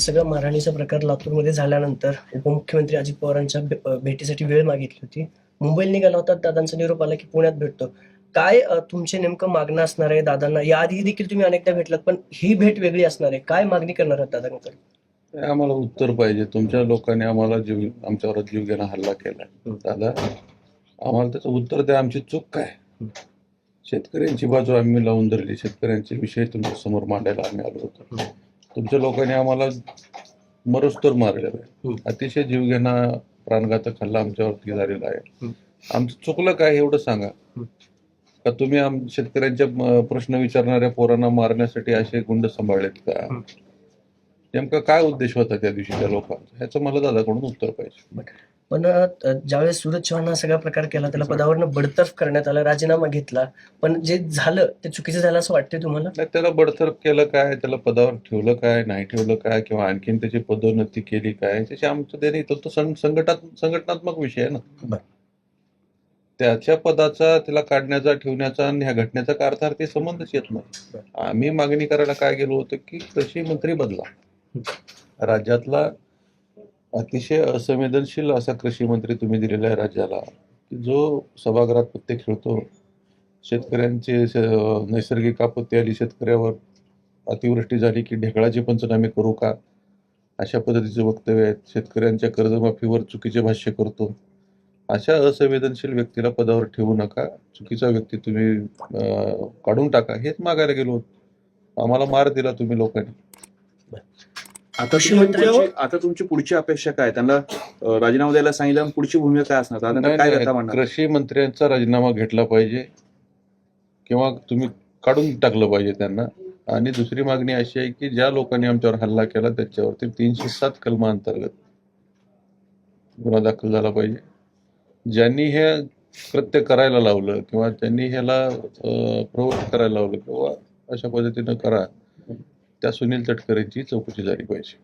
सगळं मारहाणीचा प्रकार लातूरमध्ये झाल्यानंतर उपमुख्यमंत्री अजित पवारांच्या भेटीसाठी वेळ मागितली होती. मुंबईला निघाला होता दादांचा निरोप आला की पुण्यात भेटतो. काय तुमचे नेमकं मागणं असणार आहे दादांना? याआधी देखील तुम्ही अनेकदा भेटलात पण ही भेट वेगळी असणार आहे. काय मागणी करणार आहात दादांकडे आम्हाला उत्तर पाहिजे. तुमच्या लोकांनी आम्हाला जीव आमच्यावर जीव घेणं हल्ला केलाय. दादा आम्हाला त्याचं उत्तर द्या. आमची चूक काय? शेतकऱ्यांची बाजू आम्ही लावून धरली. शेतकऱ्यांचे विषय तुमच्यासमोर मांडायला आम्ही आलो होतो. तुमच्या लोकांनी आम्हाला मरुस्तर मारलेलं आहे. अतिशय जीवघेणा प्राणघातक हल्ला आमच्यावरती झालेला आहे. आमचं चुकलं काय एवढं सांगा. का तुम्ही शेतकऱ्यांच्या प्रश्न विचारणाऱ्या पोरांना मारण्यासाठी असे गुंड सांभाळलेत का. नेमका काय उद्देश होता त्या दिवशी त्या लोकांचा? ह्याचं मला दादाकडून उत्तर पाहिजे. पण ज्यावेळेस सूरज चव्हाण हा सगळा प्रकार केला त्याला पदावरनं बडतर्फ करण्यात आला राजीनामा घेतला पण जे झालं ते चुकीचं झालं असं वाटतंय तुम्हाला? नाही त्याला बडतर्फ केलं काय? त्याला पदावर ठेवलं काय? नाही ठेवलं काय? किंवा आणखीन त्याची पदोन्नती केली काय? त्याची आमचं तो तो सं- संघटात संघटनात्मक विषय आहे ना. त्याच्या पदाचा त्याला काढण्याचा ठेवण्याचा आणि ह्या घटनेचा अर्थार्थी संबंधच येत नाही. आम्ही मागणी करायला काय गेलो होतो की कृषी मंत्री बदला. राज्यातला अतिशय असंवेदनशील असा कृषी मंत्री तुम्ही दिलेला आहे राज्याला की जो सभागृहात पत्ते खेळतो शेतकऱ्यांचे नैसर्गिक आपत्ती आली शेतकऱ्यावर अतिवृष्टी झाली की ढेकळाचे पंचनामे करू का? अशा पद्धतीचे वक्तव्य आहेत. शेतकऱ्यांच्या कर्जमाफीवर चुकीचे भाष्य करतो. अशा असंवेदनशील व्यक्तीला पदावर ठेवू नका. चुकीचा व्यक्ती तुम्ही काढून टाका. हेच मागायला गेलो आम्हाला मार दिला तुम्ही लोकांनी. आता तुमची पुढची- आता तुमची पुढची अपेक्षा काय? त्यांना राजीनामा द्यायला सांगितलं पुढची भूमिका काय असणार? आता काय म्हणणार? कृषी मंत्र्यांचा राजीनामा घेतला पाहिजे किंवा तुम्ही काढून टाकलं पाहिजे त्यांना. आणि दुसरी मागणी अशी आहे की ज्या लोकांनी आमच्यावर हल्ला केला त्याच्यावरती तीनशे सात कलमा अंतर्गत गुन्हा दाखल झाला पाहिजे. ज्यांनी हे कृत्य करायला लावलं किंवा ज्यांनी ह्याला प्रवृत्त करायला लावलं किंवा अशा पद्धतीनं करा त्या सुनील तटकरेंची चौकशी झाली पाहिजे.